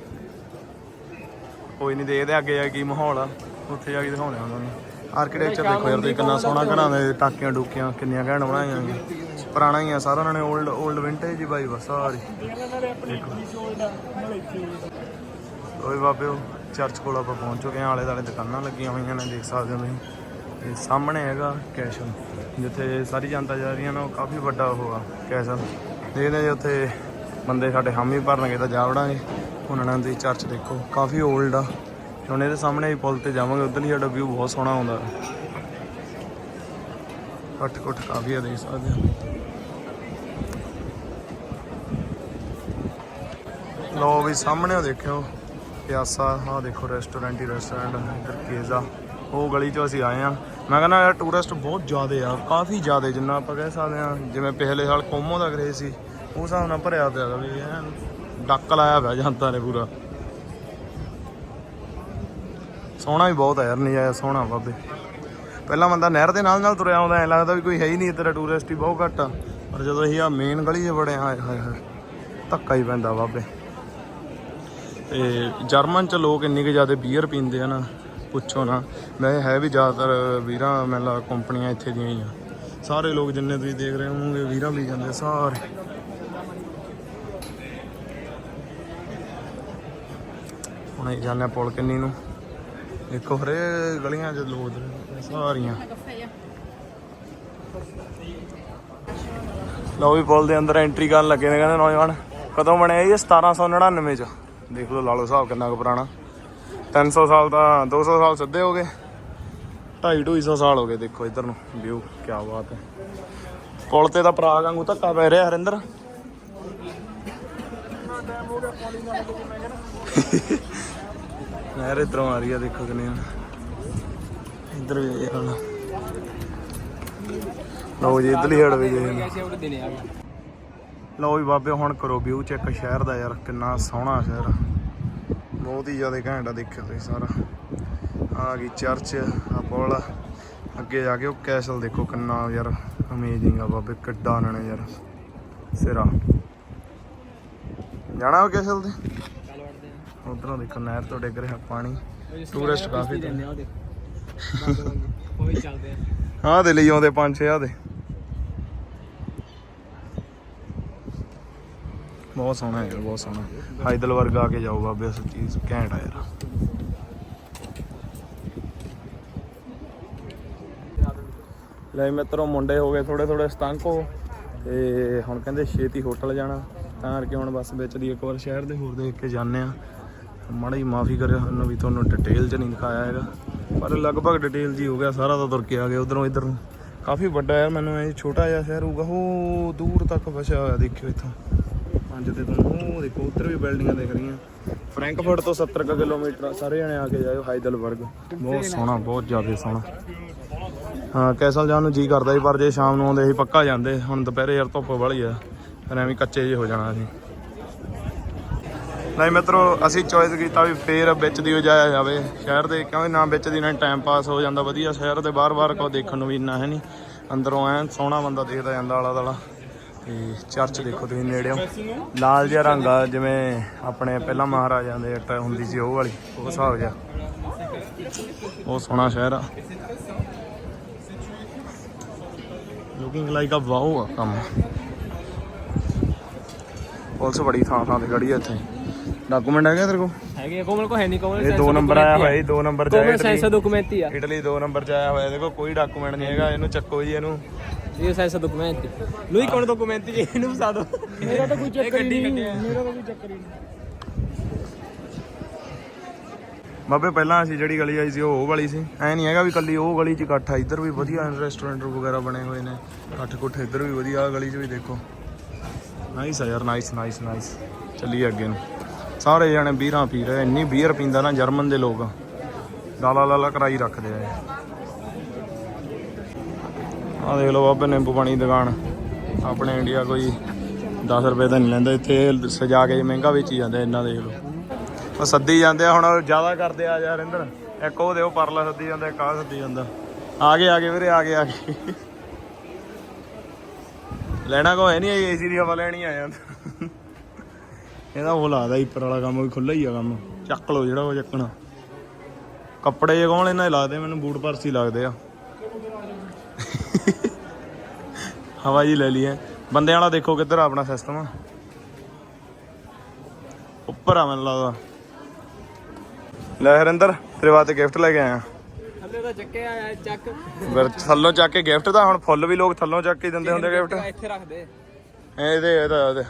ਕੋਈ ਨਹੀਂ ਦੇਖਦੇ ਅੱਗੇ ਜਾ ਕੇ ਕੀ ਮਾਹੌਲ ਆ। ਉੱਥੇ ਜਾ ਕੇ ਦਿਖਾਉਣੇ ਉਹਨਾਂ ਨੂੰ। ਆਰਕੀਟੈਕਚਰ ਦੇਖੋ ਯਾਰ, ਤੁਸੀਂ ਕਿੰਨਾ ਸੋਹਣਾ ਘਰਾਂ ਦੇ ਟਾਕੀਆਂ, ਡੂਕੀਆਂ, ਕਿੰਨੀਆਂ ਘੈਂਟ ਬਣਾਈਆਂ ਹੋਈਆਂ ਪੁਰਾਣਾ ਹੀ ਆ, ਸਾਰਾ ਉਹਨਾਂ ਨੇ 올ਡ 올ਡ ਵਿੰਟੇਜ ਹੀ ਬਾਈ ਬਸ ਸਾਰੀ। ਓਏ ਬਾਬਿਓ ਚਰਚ ਕੋਲ ਆਪਾਂ ਪਹੁੰਚ ਚੁੱਕੇ ਹਾਂ ਆਲੇ ਦਾਲੇ ਦੁਕਾਨਾਂ ਲੱਗੀਆਂ ਹੋਈਆਂ ਨੇ, ਦੇਖ ਸਕਦੇ ਹੋ ਤੁਸੀਂ। ਤੇ ਸਾਹਮਣੇ ਹੈਗਾ ਕੈਸ਼ਨ ਜਿੱਥੇ ਸਾਰੀ ਜਨਤਾ ਜਾ ਰਹੀਆਂ ਨੇ, ਉਹ ਕਾਫੀ ਵੱਡਾ ਹੋਗਾ ਕੈਸ਼ਨ ਦੇਖਦੇ ਜੇ ਉੱਥੇ ਬੰਦੇ ਸਾਡੇ ਹਾਮੀ ਭਰਨਗੇ ਤਾਂ ਜਾ ਵੜਾਂਗੇ। ਉਹਨਾਂ ਨਾਲ ਚਰਚ ਦੇਖੋ, ਕਾਫੀ 올ਡ ਆ। ਹੁਣ ਇਹਦੇ ਸਾਹਮਣੇ ਹੀ ਪੁਲ ਤੇ ਜਾਵਾਂਗੇ ਉਧਰ ਹੀ ਸਾਡਾ ਵਿਊ ਬਹੁਤ ਸੋਹਣਾ ਆਉਂਦਾ। ਕੱਟ ਕੁੱਟ ਕਾਫੀ ਆ, ਦੇਖ ਸਕਦੇ ਹੋ ਲੋ ਵੀ ਸਾਹਮਣੇ ਉਹ ਦੇਖਿਓ। ਪਿਆਸਾ, ਆਹ ਦੇਖੋ ਰੈਸਟੋਰੈਂਟ ਹੀ ਰੈਸਟੋਰੈਂਟ ਇੱਧਰ ਕੇਜ਼ਾ ਉਹ ਗਲੀ ਚੋਂ ਅਸੀਂ ਆਏ ਆ। ਮੈਂ ਕਹਿੰਦਾ ਯਾਰ ਟੂਰਿਸਟ ਬਹੁਤ ਜ਼ਿਆਦੇ ਆ, ਕਾਫੀ ਜ਼ਿਆਦੇ ਜਿੰਨਾ ਆਪਾਂ ਕਹਿ ਸਕਦੇ ਆ। ਜਿਵੇਂ ਪਿਛਲੇ ਸਾਲ ਕੋਮੋ ਦਾ ਕਰੇਜ ਸੀ, ਉਸ ਹਿਸਾਬ ਨਾਲ ਭਰਿਆ ਪਿਆ ਵੀ ਐਨ, ਡੱਕ ਲਾਇਆ ਪਿਆ ਜਨਤਾ ਨੇ ਪੂਰਾ। ਸੋਹਣਾ ਵੀ ਬਹੁਤ ਆ ਯਾਰ, ਨਜ਼ਾਰਾ ਸੋਹਣਾ ਬਾਬੇ। ਪਹਿਲਾਂ ਬੰਦਾ ਨਹਿਰ ਦੇ ਨਾਲ ਨਾਲ ਤੁਰਿਆ ਆਉਂਦਾ, ਐ ਲੱਗਦਾ ਵੀ ਕੋਈ ਹੈ ਹੀ ਨਹੀਂ ਇੱਧਰ ਟੂਰਿਸਟ ਹੀ ਬਹੁਤ ਘੱਟ ਆ। ਪਰ ਜਦੋਂ ਅਸੀਂ ਆ ਮੇਨ ਗਲੀ 'ਚ ਵੜੇ, ਹਾਏ ਹਾਏ ਹਾਏ, ਧੱਕਾ ਹੀ ਪੈਂਦਾ ਬਾਬੇ। ਤੇ ਜਰਮਨ ਚ ਲੋਕ ਇੰਨੀ ਕਿ ਜ਼ਿਆਦਾ ਬੀਅਰ ਪੀਂਦੇ ਆ ਨਾ, ਪੁੱਛੋ ਨਾ। ਮੈਂ ਹੈ ਵੀ ਜ਼ਿਆਦਾਤਰ ਵੀਰਾਂ ਮੈਲਾ ਕੰਪਨੀਆਂ ਇੱਥੇ ਦੀਆਂ ਹੀ ਆ। ਸਾਰੇ ਲੋਕ ਜਿੰਨੇ ਤੁਸੀਂ ਦੇਖ ਰਹੇ ਹੋਵੋਗੇ, ਵੀਰਾਂ ਵੀ ਜਾਂਦੇ ਸਾਰੇ। ਹੁਣ ਇਹ ਜਾਂਦੇ ਆ ਪੁਲ ਕਿੰਨੀ ਨੂੰ। ਦੇਖੋ ਹਰੇ ਗਲੀਆਂ ਚ ਲੋਕ ਸਾਰੀਆਂ। ਲਓ ਵੀ ਪੁਲ ਦੇ ਅੰਦਰ ਐਂਟਰੀ ਕਰਨ ਲੱਗੇ ਨੇ ਕਹਿੰਦੇ ਨੌਜਵਾਨ। ਕਦੋਂ ਬਣਿਆ ਇਹ? 1799 ਚ। ਦੇਖ ਲਓ ਲਾ ਲਓ ਹਿਸਾਬ ਕਿੰਨਾ ਕੁ ਪੁਰਾਣਾ। 300 ਸਾਲ ਦਾ 200 ਸਾਲ ਸਿੱਧੇ ਹੋ ਗਏ। 250 250 ਸਾਲ ਹੋ ਗਏ ਦੇਖੋ ਇੱਧਰ ਨੂੰ। ਵਿਊ ਕੀ ਬਾਤ ਹੈ। ਪੁਲ ਤੇ ਤਾਂ ਪ੍ਰਾਗ ਵਾਂਗੂ ਧੱਕਾ ਪੈ ਰਿਹਾ ਹਰਿੰਦਰ। ਨਹਿਰ ਇਧਰੋਂ ਆ ਰਹੀ ਆ, ਦੇਖੋ ਕਿੰਨੀ ਹੁਣ ਵੀ ਇਹ ਹੁਣ। ਲਓ ਜੀ, ਇੱਧਰਲੀ ਹੜ ਵੀ ਜੇ ਲਓ ਵੀ ਬਾਬੇ, ਹੁਣ ਕਰੋ ਵਿਊ ਚੈੱਕ ਸ਼ਹਿਰ ਦਾ ਯਾਰ, ਕਿੰਨਾ ਸੋਹਣਾ ਸ਼ਹਿਰ ਬਹੁਤ ਹੀ ਜ਼ਿਆਦਾ ਘੈਂਟ ਦੇਖਿਆ ਤੁਸੀਂ ਸਾਰਾ। ਆ ਗਈ ਚਰਚ ਆ ਪੁਲ। ਅੱਗੇ ਜਾ ਕੇ ਉਹ ਕੈਸਲ ਦੇਖੋ ਕਿੰਨਾ ਯਾਰ ਅਮੇਜ਼ਿੰਗ ਆ ਬਾਬੇ, ਕਿੱਡਾ ਉਹਨਾਂ ਨੇ ਯਾਰ। ਸਿਰਾ। ਜਾਣਾ ਉਹ ਕੈਸਲ ਤੇ? ਉਧਰੋਂ ਦੇਖੋ ਨਹਿਰ ਤੋਂ ਡਿੱਗ ਰਿਹਾ ਪਾਣੀ। ਟੂਰਿਸਟ ਕਾਫੀ ਤੇ ਕੋਈ ਚੱਲਦੇ ਆ। ਆਹ ਦੇ ਲਈ ਆਉਂਦੇ ਪੰਜ ਛੇ ਆ ਦੇ। ਬਹੁਤ ਸੋਹਣਾ ਹੈ ਬਹੁਤ ਸੋਹਣਾ। ਹਾਈਦਲਬਰਗ ਆ ਕੇ ਜਾਓ ਬਾਬੇ ਸੱਚੀ ਘੈਂਟ ਆ ਯਾਰ। ਲੈ ਮਿੱਤਰੋ ਮੁੰਡੇ ਹੋ ਗਏ ਥੋੜੇ ਥੋੜੇ ਸਤੰਕੋ ਤੇ ਹੁਣ ਕਹਿੰਦੇ ਛੇਤੀ ਹੋਟਲ ਜਾਣਾ। ਤਾਂ ਕਰਕੇ ਹੁਣ ਬਸ ਵਿੱਚ ਦੀ ਇੱਕ ਵਾਰ ਸ਼ਹਿਰ ਦੇ ਹੋਰ ਦੇਖ ਕੇ ਜਾਂਦੇ ਆ। ਮਾੜੀ ਮਾਫੀ ਕਰਿਓ ਸਾਨੂੰ ਵੀ ਤੁਹਾਨੂੰ ਡਿਟੇਲ ਚ ਨਹੀਂ ਦਿਖਾਇਆ ਹੈਗਾ। ਪਰ ਲਗਭਗ ਡਿਟੇਲ ਜੀ ਹੋ ਗਿਆ, ਸਾਰਾ ਤਾਂ ਤੁਰ ਕੇ ਆ ਗਿਆ ਉਧਰੋਂ ਇਧਰ। ਨੂੰ ਕਾਫੀ ਵੱਡਾ ਯਾਰ, ਮੈਨੂੰ ਇਹ ਛੋਟਾ ਜਿਹਾ ਸ਼ਹਿਰ ਹੋਊਗਾ ਉਹ ਦੂਰ ਤੱਕ ਵਸਿਆ ਹੋਇਆ, ਦੇਖਿਓ ਇੱਥੋਂ। ਪੰਜ ਤੇ ਤੁਹਾਨੂੰ ਉਹ ਦੇਖੋ, ਉੱਧਰ ਵੀ ਬਿਲਡਿੰਗਾਂ ਦਿਖ ਰਹੀਆਂ। ਫਰੈਂਕਫਰਟ ਤੋਂ 70 ਕੁ ਕਿਲੋਮੀਟਰ, ਸਾਰੇ ਜਣੇ ਆ ਕੇ ਜਾਇਓ, ਹਾਈਦਲਬਰਗ। ਬਹੁਤ ਸੋਹਣਾ, ਬਹੁਤ ਜ਼ਿਆਦਾ ਸੋਹਣਾ। ਹਾਂ, ਕੈਸਲ ਜਾਣ ਨੂੰ ਜੀ ਕਰਦਾ ਸੀ, ਪਰ ਜੇ ਸ਼ਾਮ ਨੂੰ ਆਉਂਦੇ ਸੀ, ਪੱਕਾ ਜਾਂਦੇ। ਹੁਣ ਦੁਪਹਿਰੇ ਯਾਰ ਧੁੱਪ ਵਾਲੀ ਆ ਫਿਰ ਐਵੇਂ ਕੱਚੇ ਜਿਹੇ ਹੋ ਜਾਣਾ ਅਸੀਂ। ਨਹੀਂ ਮਿੱਤਰੋ, ਅਸੀਂ ਚੋਇਸ ਕੀਤਾ ਵੀ ਫੇਰ ਵਿੱਚ ਦੀ ਹੋ ਜਾਇਆ ਜਾਵੇ। ਸ਼ਹਿਰ ਦੇ ਕਿਉਂਕਿ ਨਾ ਵਿੱਚ ਦੀ ਨਾ ਟਾਈਮ ਪਾਸ ਹੋ ਜਾਂਦਾ ਵਧੀਆ। ਸ਼ਹਿਰ ਦੇ ਬਾਹਰ-ਬਾਹਰ ਕੋ ਦੇਖਣ ਨੂੰ ਵੀ ਇੰਨਾ ਹੈ ਨਹੀਂ। ਅੰਦਰੋਂ ਐਨ ਸੋਹਣਾ ਬੰਦਾ ਦੇਖਦਾ ਜਾਂਦਾ ਆਲਾ ਦਾਲਾ ਤੇ ਚਰਚ ਦੇਖੋ ਤੁਸੀਂ ਨੇੜਿਓਂ। ਲਾਲ ਜਿਹਾ ਰੰਗ ਆ, ਜਿਵੇਂ ਆਪਣੇ ਪਹਿਲਾਂ ਮਹਾਰਾਜਿਆਂ ਦੇ ਇੱਟ ਹੁੰਦੀ ਸੀ ਉਹ ਵਾਲੀ, ਉਹ ਹਿਸਾਬ ਜਿਹਾ। ਉਹ ਸੋਹਣਾ ਸ਼ਹਿਰ ਆ। ਲੁਕਿੰਗ ਲਾਈਕ ਅ ਵਾਓ ਆ ਕੰਮ। ਪੁਲਿਸ ਬੜੀ ਥਾਂ ਥਾਂ ਤੇ ਖੜੀ ਆ ਇੱਥੇ। ਡਾਕੂਮੈਂਟ ਹੈਗਾ ਤੇਰੇ ਕੋਲ? ਹੈਗੇ ਕੋਮਲ ਕੋ ਹੈ ਨਹੀਂ ਕੋਮਲ ਇਹ ਦੋ ਨੰਬਰ ਆਇਆ ਹੋਇਆ ਜੀ ਦੋ ਨੰਬਰ ਚ ਆਇਆ ਕੋਮਲ ਸਾਇੰਸ ਦਾ ਡਾਕੂਮੈਂਟੀ ਆ। ਇਟਲੀ ਦੋ ਨੰਬਰ ਚ ਆਇਆ ਹੋਇਆ ਦੇਖੋ ਕੋਈ ਡਾਕੂਮੈਂਟ ਨਹੀਂ ਹੈਗਾ ਇਹਨੂੰ ਚੱਕੋ ਜੀ ਇਹਨੂੰ। ਇਹ ਸਾਇੰਸ ਦਾ ਡਾਕੂਮੈਂਟੀ ਲੂਈ ਕੋਣ ਡਾਕੂਮੈਂਟੀ ਇਹਨੂੰ ਫਸਾ ਦੋ। ਮੇਰਾ ਤਾਂ ਕੋਈ ਚੱਕਰ ਹੀ ਨਹੀਂ ਮੇਰਾ ਤਾਂ ਕੋਈ ਚੱਕਰ ਹੀ ਨਹੀਂ। ਬਾਬੇ ਪਹਿਲਾਂ ਅਸੀਂ ਜਿਹੜੀ ਗਲੀ ਆਈ ਸੀ ਉਹ ਉਹ ਵਾਲੀ ਸੀ। ਐ ਨਹੀਂ ਹੈਗਾ ਵੀ ਕੱਲੀ ਉਹ ਗਲੀ 'ਚ ਇਕੱਠ ਆ ਇੱਧਰ ਵੀ ਵਧੀਆ ਰੈਸਟੋਰੈਂਟ ਵਗੈਰਾ ਬਣੇ ਹੋਏ ਨੇ। ਇਕੱਠ ਕੁੱਠ ਇੱਧਰ ਵੀ ਵਧੀਆ ਆਹ ਗਲੀ 'ਚ ਵੀ ਦੇਖੋ। ਨਾਈਸ ਆ ਯਾਰ ਨਾਈਸ ਨਾਈਸ ਨਾਈਸ ਚੱਲੀਏ ਅੱਗੇ ਨੂੰ। ਸਾਰੇ ਜਾਣੇ ਬੀਰਾਂ ਪੀ ਰਹੇ ਇੰਨੀ ਬੀਅਰ ਪੀਂਦਾ ਨਾ ਜਰਮਨ ਦੇ ਲੋਕ। ਲਾਲਾ ਲਾਲਾ ਕਰਾਈ ਰੱਖਦੇ ਆ। ਆ ਦੇਖ ਲਓ ਬਾਬੇ ਨਿੰਬੂ ਪਾਣੀ ਦੁਕਾਨ। ਆਪਣੇ ਇੰਡੀਆ ਕੋਈ 10 ਰੁਪਏ ਦਾ ਨਹੀਂ ਲੈਂਦਾ। ਇੱਥੇ ਸਜਾ ਕੇ ਮਹਿੰਗਾ ਵੇਚੀ ਜਾਂਦੇ ਇੰਨਾ ਦੇਖ ਲਓ। ਉਹ ਸੱਦੀ ਜਾਂਦੇ ਆ, ਹੁਣ ਜ਼ਿਆਦਾ ਕਰਦੇ ਆ ਯਾਰ ਇੰਦਰ ਇੱਕ ਉਹ ਦਿਓ, ਪਰਲਾ ਸੱਦੀ ਜਾਂਦਾ, ਇੱਕ ਆਹ ਸੱਦੀ ਜਾਂਦਾ। ਆ ਗਏ ਆ ਗਏ ਵੀਰੇ, ਆ ਗਏ ਆ ਗਏ। ਲੈਣਾ ਕੋ ਹੈ ਨਹੀਂ ਏਸੀ ਦੀ ਹਵਾ ਲੈਣੀ ਆ। ਇਹਦਾ ਉਹ ਲਾਦਾ ਇੱਪਰ ਵਾਲਾ ਕੰਮ ਵੀ ਖੁੱਲਾ ਹੀ ਆ ਕੰਮ। ਚੱਕ ਲਓ ਜਿਹੜਾ ਉਹ ਚੱਕਣਾ। ਕੱਪੜੇ ਜੇ ਕੌਣ ਇਹਨਾਂ ਦੇ ਮੈਨੂੰ ਬੂਟ ਪਰਸੀ ਲੱਗਦੇ ਆ। ਹਵਾ ਜੀ ਲੈ ਲਈ ਹੈ ਬੰਦਿਆਂ ਵਾਲਾ ਦੇਖੋ ਕਿੱਧਰ ਆਪਣਾ ਸਿਸਟਮ ਉੱਪਰ ਆ ਮੈਨੂੰ ਲੱਗਦਾ। ਲੈ ਹਰਿੰਦਰ, ਤੇਰੇ ਵਾਸਤੇ ਗਿਫਟ ਲੈ ਕੇ ਆਇਆ। ਥੱਲੇ ਦਾ ਚੱਕਿਆ ਆ ਚੱਕ। ਫਿਰ ਥੱਲੋਂ ਚੱਕ ਕੇ ਗਿਫਟ ਦਾ ਹੁਣ ਫੁੱਲ ਵੀ ਲੋਕ ਥੱਲੋਂ ਚੱਕ ਕੇ ਦਿੰਦੇ ਹੁੰਦੇ ਗਿਫਟ ਇੱਥੇ ਰੱਖ ਦੇ ਇਹਦੇ ਇਹਦਾ ਇਹਦੇ।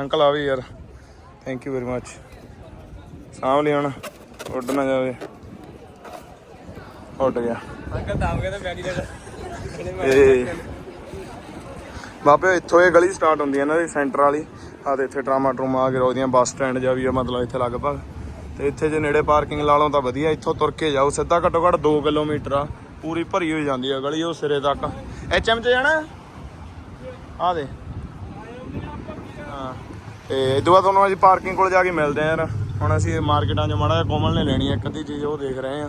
ਅੰਕਲ ਆ ਵੀ ਯਾਰ। ਥੈਂਕ ਯੂ ਵੈਰੀ ਮੱਚ ਸਾਂਭ ਲਈ ਹੁਣ। ਉੱਡ ਨਾ ਜਾਵੇ। ਉੱਡ ਗਿਆ। ਅੰਕਲ ਦਾਮ ਕੇ ਤਾਂ ਬੈਗੀ ਦੇ ਬਾਬੇ ਇੱਥੋਂ ਇਹ ਗਲੀ ਸਟਾਰਟ ਹੁੰਦੀ ਹੈ ਨਾ ਸੈਂਟਰ ਵਾਲੀ। ਆ ਤੇ ਇੱਥੇ ਟਰਾਮਾ ਟਰੂਮਾ ਆ ਕੇ ਰੋਦੀਆਂ ਬੱਸ ਸਟੈਂਡ ਜਾ ਵੀ ਆ ਮਤਲਬ ਇੱਥੇ ਲਗਭਗ। ਤੇ ਇੱਥੇ ਜੇ ਨੇੜੇ ਪਾਰਕਿੰਗ ਲਾ ਲਓ ਤਾਂ ਵਧੀਆ, ਇੱਥੋਂ ਤੁਰ ਕੇ ਜਾਓ। ਸਿੱਧਾ ਘੱਟੋ ਘੱਟ 2 ਕਿਲੋਮੀਟਰ ਆ। ਪੂਰੀ ਭਰੀ ਹੋਈ ਜਾਂਦੀ ਆ ਗਲੀ ਉਹ ਸਿਰੇ ਤੱਕ। ਐਚਐਮ ਚ ਜਾਣਾ? ਆ ਦੇ ਹਾਂ। ਤੇ ਇਦੋਂ ਬਾਅਦ ਤੁਹਾਨੂੰ ਅਸੀਂ ਪਾਰਕਿੰਗ ਕੋਲ ਜਾ ਕੇ ਮਿਲਦੇ ਆ ਯਾਰ। ਹੁਣ ਅਸੀਂ ਮਾਰਕੀਟਾਂ 'ਚ ਮਾੜਾ ਜਿਹਾ ਕੋਮਲ ਨੇ ਲੈਣੀ ਹੈ ਇੱਕ ਅੱਧੀ ਚੀਜ਼ ਉਹ ਦੇਖ ਰਹੇ ਆ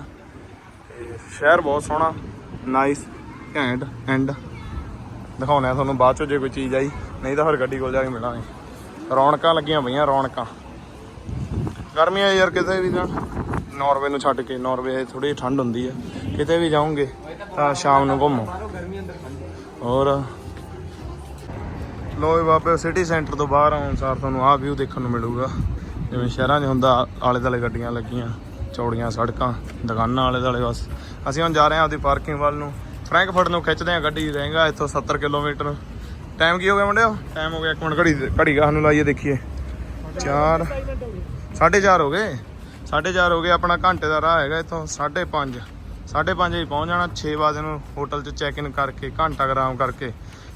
ਤੇ ਸ਼ਹਿਰ ਬਹੁਤ ਸੋਹਣਾ। ਨਾਈਸ ਐਂਡ ਐਂਡ ਦਿਖਾਉਣੇ ਆ ਤੁਹਾਨੂੰ ਬਾਅਦ ਚੋਂ ਜੇ ਕੋਈ ਚੀਜ਼ ਆਈ। ਨਹੀਂ ਤਾਂ ਫਿਰ ਗੱਡੀ ਕੋਲ ਜਾ ਕੇ ਮਿਲਾਂਗੇ। ਰੌਣਕਾਂ ਲੱਗੀਆਂ ਪਈਆਂ, ਰੌਣਕਾਂ। ਗਰਮੀਆਂ ਯਾਰ ਕਿਤੇ ਵੀ ਜਾਣ ਨਾਰਵੇ ਨੂੰ ਛੱਡ ਕੇ ਨਾਰਵੇ ਥੋੜੀ ਠੰਡ ਹੁੰਦੀ ਹੈ ਕਿਤੇ ਵੀ ਜਾਓਗੇ ਤਾਂ ਸ਼ਾਮ ਨੂੰ ਘੁੰਮੋ। ਗਰਮੀ ਅੰਦਰ ਹੋਰ ਲੋ ਬਾਬੇ ਸਿਟੀ ਸੈਂਟਰ ਤੋਂ ਬਾਹਰ ਆਉਣ ਸਾਰ ਤੁਹਾਨੂੰ ਆਹ ਵਿਊ ਦੇਖਣ ਨੂੰ ਮਿਲੂਗਾ। ਜਿਵੇਂ ਸ਼ਹਿਰਾਂ 'ਚ ਹੁੰਦਾ ਆਲੇ ਦਾਲੇ ਗੱਡੀਆਂ ਲੱਗੀਆਂ, ਚੌੜੀਆਂ ਸੜਕਾਂ, ਦੁਕਾਨਾਂ ਆਲੇ ਦਾਲੇ ਬਸ। ਅਸੀਂ ਹੁਣ ਜਾ ਰਹੇ ਹਾਂ ਆਪਦੀ ਪਾਰਕਿੰਗ ਵੱਲ ਨੂੰ। ਫਰੈਂਕਫਰਟ ਨੂੰ ਖਿੱਚਦੇ ਹਾਂ ਗੱਡੀ ਰਹੇਗਾ ਇੱਥੋਂ 70 ਕਿਲੋਮੀਟਰ। ਟਾਈਮ ਕੀ ਹੋ ਗਿਆ ਮੁੰਡਿਓ? ਟਾਈਮ ਹੋ ਗਿਆ ਇੱਕ ਮਿੰਟ, ਘੜੀ ਘੜੀ ਗਾ ਸਾਨੂੰ ਲਾਈਏ ਦੇਖੀਏ। 4 4:30 ਹੋ ਗਏ। 4:30 ਹੋ ਗਏ ਆਪਣਾ ਘੰਟੇ ਦਾ ਰਾਹ ਹੈਗਾ ਇੱਥੋਂ 5:30 5:30 ਵਜੇ ਪਹੁੰਚ ਜਾਣਾ 6 ਵਜੇ ਨੂੰ ਹੋਟਲ 'ਚ ਚੈੱਕ ਇਨ ਕਰਕੇ ਘੰਟਾ ਕੁ ਆਰਾਮ ਕਰਕੇ।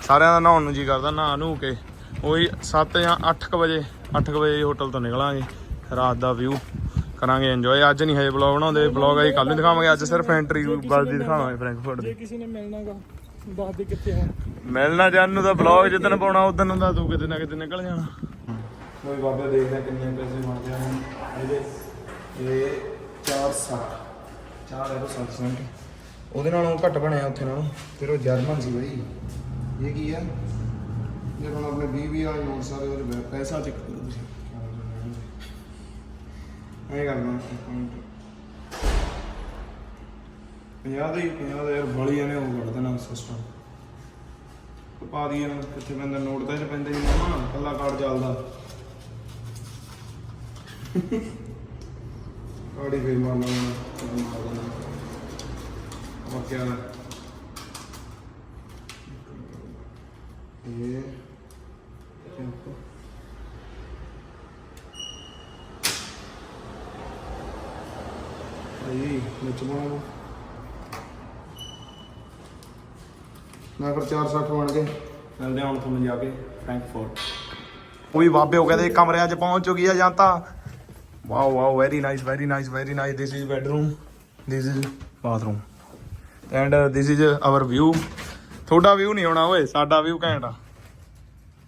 ਸਾਰਿਆਂ ਦਾ ਨਹਾਉਣ ਨੂੰ ਜੀ ਕਰਦਾ ਨਹਾ ਨੂੰ ਕੇ। ਉਹੀ 7 ਜਾਂ 8 ਕੁ ਵਜੇ 8 ਕੁ ਵਜੇ ਹੋਟਲ ਤੋਂ ਨਿਕਲਾਂਗੇ ਰਾਤ ਦਾ ਵਿਊ ਕਰਾਂਗੇ ਇੰਜੋਏ ਅੱਜ ਨਹੀਂ ਹਜੇ ਬਲੌਗ ਬਣਾਉਂਦੇ ਬਲੌਗ ਅਸੀਂ ਕੱਲ ਨੂੰ ਦਿਖਾਵਾਂਗੇ ਅੱਜ ਸਿਰਫ ਐਂਟਰੀ ਬਸ ਦੀ ਦਿਖਾਵਾਂਗੇ ਫਰੈਂਕਫਰਟ ਜੇ ਦੀ। ਕਿਸੇ ਨੇ ਮਿਲਣਾਗਾ ਦੱਸ ਦੇ ਕਿੱਥੇ ਆ। ਮਿਲਣਾ ਜਾਣ ਨੂੰ ਤਾਂ ਬਲੌਗ ਜਿੱਦਣ ਪਾਉਣਾ ਉਦੋਂ ਨੂੰ ਤਾਂ ਤੂੰ ਕਿਤੇ ਨਾ ਕਿਤੇ ਨਿਕਲ ਜਾਣਾ। ਕੋਈ ਬਾਬਾ ਦੇਖਦਾ ਕਿੰਨੇ ਪੈਸੇ ਬਣਦੇ ਆ ਇਹਦੇ। ਇਹ 460 4 ਇਹਦਾ 7 ਸੈਂਟ ਉਹਦੇ ਨਾਲੋਂ ਘੱਟ ਬਣਿਆ ਉੱਥੇ ਨਾਲੋਂ। ਫਿਰ ਉਹ ਜਰਮਨ ਸੀ ਬਈ। ਇਹ ਕੀ ਆ? ਜੇ ਹੁਣ ਆਪਣੇ 20 20 ਵਾਲੇ ਨੋਟ ਸਾਰੇ ਉਹਦੇ ਪੈਸਾ ਚੈੱਕ ਕਰੋ ਤੁਸੀਂ। ਐਂ ਕਰਨਾ 50 ਦੇ 50 ਦੇ ਯਾਰ ਬੜੀ ਇਹਨੇ ਉਹ ਕੱਢ ਦੇਣਾ ਸਿਸਟਮ ਪਾ ਦਈਏ ਕਿੱਥੇ ਪੈਂਦਾ ਨੋਟ ਤਾਂ ਇਹ ਪੈਂਦਾ ਹੀ ਨਾ ਕੱਲਾ ਕਾਰਡ ਚੱਲਦਾ। ਕਾੜੀ ਫੇਰ ਮਾਰ ਲਾਉਣਾ ਉਹ ਕੀ ਹਾਲ ਹੈ ਆਈ ਵਿੱਚ ਪਾਉਣਾ ਮੈਂ ਫਿਰ 460 ਬਣ ਗਏ ਮਿਲਦੇ ਹਾਂ ਹੁਣ ਤੁਹਾਨੂੰ ਜਾ ਕੇ ਫਰੈਂਕਫਰਟ ਉਹ ਵੀ ਬਾਬੇ ਉਹ ਕਹਿੰਦੇ ਕਮਰਿਆਂ 'ਚ ਪਹੁੰਚ ਚੁੱਕੀ ਆ ਜਾਂ ਤਾਂ wow wow very nice very nice very nice this is bedroom this is bathroom and this is our view ਤੁਹਾਡਾ ਵਿਊ ਨਹੀਂ ਹੋਣਾ ਓਏ ਸਾਡਾ ਵਿਊ ਘੈਂਟ ਆ।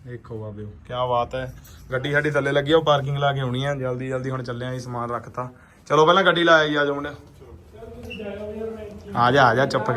ਦੇਖੋ ਬਾਬੇ ਕੀ ਬਾਤ ਹੈ। ਗੱਡੀ ਸਾਡੀ ਥੱਲੇ ਲੱਗੀ ਆ ਉਹ ਪਾਰਕਿੰਗ ਲਾ ਕੇ ਆਉਣੀ ਆ। ਜਲਦੀ ਜਲਦੀ ਹੁਣ ਚੱਲੇ ਆਂ ਜੀ ਸਮਾਨ ਰੱਖਤਾ। ਚਲੋ ਪਹਿਲਾਂ ਗੱਡੀ ਲਾਇਆ ਜੀ ਆ ਜਾਓ ਮੁੰਡੇ ਆ ਜਾ ਆ ਜਾ ਚੁੱਪ ਕਰ।